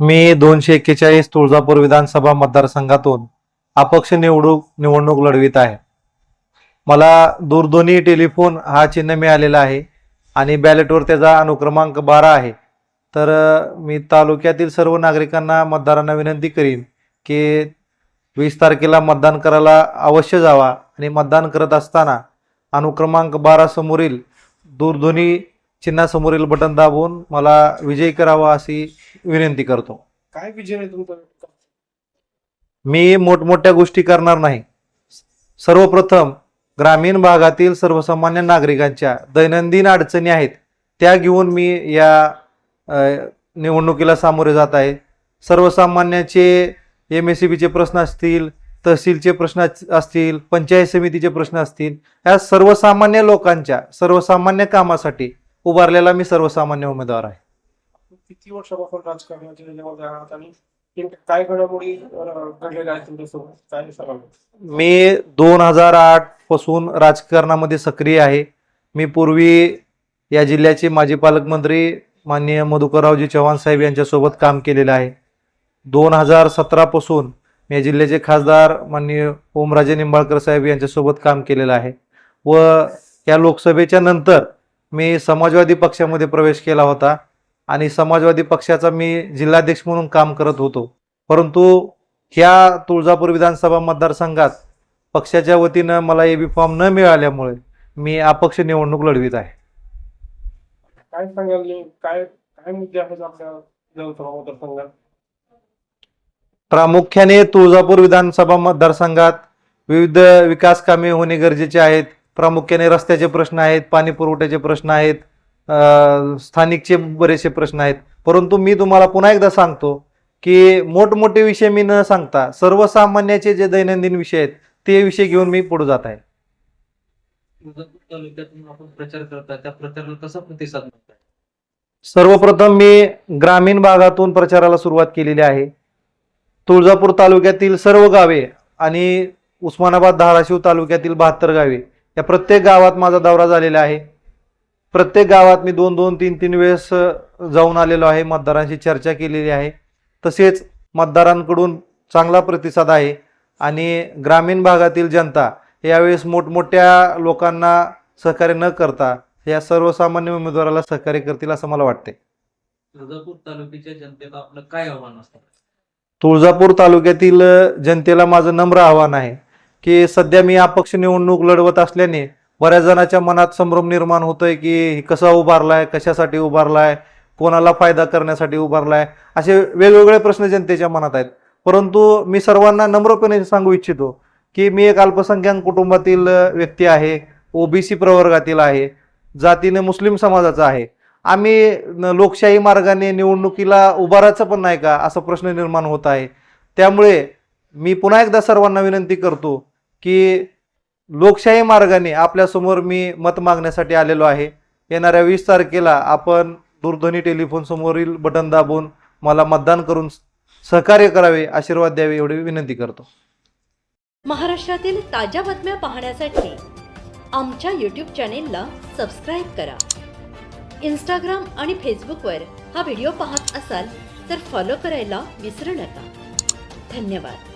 मी दोनशे एक्केचाळीस तुळजापूर विधानसभा मतदारसंघातून अपक्ष निवडूक निवडणूक लढवित आहे. मला दूरध्वनी टेलिफोन हा चिन्ह मिळालेला आहे आणि बॅलेटवर त्याचा अनुक्रमांक बारा आहे. तर मी तालुक्यातील सर्व नागरिकांना मतदारांना विनंती करीन की वीस तारखेला मतदान करायला अवश्य जावा आणि मतदान करत असताना अनुक्रमांक बारासमोरील दूरध्वनी चिन्हासमोरील बटन दाबून मला विजयी करावा अशी विनंती करतो. काय विजन आहे तुमचं? मी मोठमोठ्या गोष्टी करणार नाही. सर्वप्रथम ग्रामीण भागातील सर्वसामान्य नागरिकांच्या दैनंदिन अडचणी आहेत त्या घेऊन मी या निवडणुकीला सामोरे जात आहे. सर्वसामान्याचे एम एस सी बीचे प्रश्न असतील तहसीलचे प्रश्न अस- असतील पंचायत समितीचे प्रश्न असतील या सर्वसामान्य लोकांच्या सर्वसामान्य कामासाठी उभारलेला मी सर्वसामान्य उमेदवार आहे. किती वर्षापासून राजकारणाच्या आहात आणि काय घडामोडी घडलेल्या आहेत तुमच्यासोबत? काय सांगाल? मी दोन हजार आठपासून राजकारणामध्ये सक्रिय आहे. मी पूर्वी या जिल्ह्याचे माजी पालकमंत्री माननीय मधुकररावजी चव्हाण साहेब यांच्यासोबत काम केलेलं आहे. दोन हजार सतरापासून मी या जिल्ह्याचे खासदार माननीय ओमराजे निंबाळकर साहेब यांच्यासोबत काम केलेलं आहे व या लोकसभेच्या नंतर मी समाजवादी पक्षामध्ये प्रवेश केला होता. आणि समाजवादी पक्षाचा मी जिल्हाध्यक्ष म्हणून काम करत होतो. परंतु ह्या तुळजापूर विधानसभा मतदारसंघात पक्षाच्या वतीनं मला एबी फॉर्म न मिळाल्यामुळे मी अपक्ष निवडणूक लढवित आहे. काय सांगाल काय काय मुद्दे आहेत आपल्या विधानसभा मतदारसंघात? प्रामुख्याने तुळजापूर विधानसभा मतदारसंघात विविध विकास कामे होणे गरजेचे आहेत. प्रामुख्याने रस्त्याचे प्रश्न आहेत पाणी पुरवठ्याचे प्रश्न आहेत स्थानिकचे बरेचसे प्रश्न आहेत. परंतु मी तुम्हाला पुन्हा एकदा सांगतो की मोठमोठे विषय मी न सांगता सर्वसामान्याचे जे दैनंदिन विषय आहेत ते विषय घेऊन मी पुढे जात आहे. सर्वप्रथम मी ग्रामीण भागातून प्रचाराला सुरुवात केलेली आहे. तुळजापूर तालुक्यातील सर्व गावे आणि उस्मानाबाद धाराशिव तालुक्यातील बहात्तर गावे या प्रत्येक गावात माझा दौरा झालेला आहे. प्रत्येक गावात मी दोन दोन तीन तीन वेळेस जाऊन आलेलो आहे मतदारांशी चर्चा केलेली आहे. तसेच मतदारांकडून चांगला प्रतिसाद आहे आणि ग्रामीण भागातील जनता यावेळेस मोठमोठ्या लोकांना सहकार्य न करता या सर्वसामान्य उमेदवाराला सहकार्य करतील असं मला वाटते तुळजापूर तालुक्याच्या जनतेला आपलं काय आव्हान असतं? तुळजापूर तालुक्यातील जनतेला माझं नम्र आव्हान आहे की सध्या मी अपक्ष निवडणूक लढवत असल्याने बऱ्याच जणाच्या मनात संभ्रम निर्माण होतोय की कसा उभारलाय कशासाठी उभारलाय कोणाला फायदा करण्यासाठी उभारलाय असे वेगवेगळे प्रश्न जनतेच्या मनात आहेत. परंतु मी सर्वांना नम्रपणे सांगू इच्छितो की मी एक अल्पसंख्याक कुटुंबातील व्यक्ती आहे ओबीसी प्रवर्गातील आहे जातीने मुस्लिम समाजाचा आहे. आम्ही न- लोकशाही मार्गाने निवडणुकीला उभारायचं पण नाही का असा प्रश्न निर्माण होत आहे. त्यामुळे मी पुन्हा एकदा सर्वांना विनंती करतो की लोकशाही मार्गाने आपल्यासमोर मी मत मागण्यासाठी आलेलो आहे. येणाऱ्या वीस तारखेला आपण दूरध्वनी टेलिफोन समोरील बटन दाबून मला मतदान करून सहकार्य करावे आशीर्वाद द्यावे एवढी विनंती करतो. महाराष्ट्रातील ताज्या बातम्या पाहण्यासाठी आमच्या यूट्यूब चॅनेलला सबस्क्राईब करा. इंस्टाग्राम आणि फेसबुकवर हा व्हिडिओ पाहत असाल तर फॉलो करायला विसरू नका. धन्यवाद.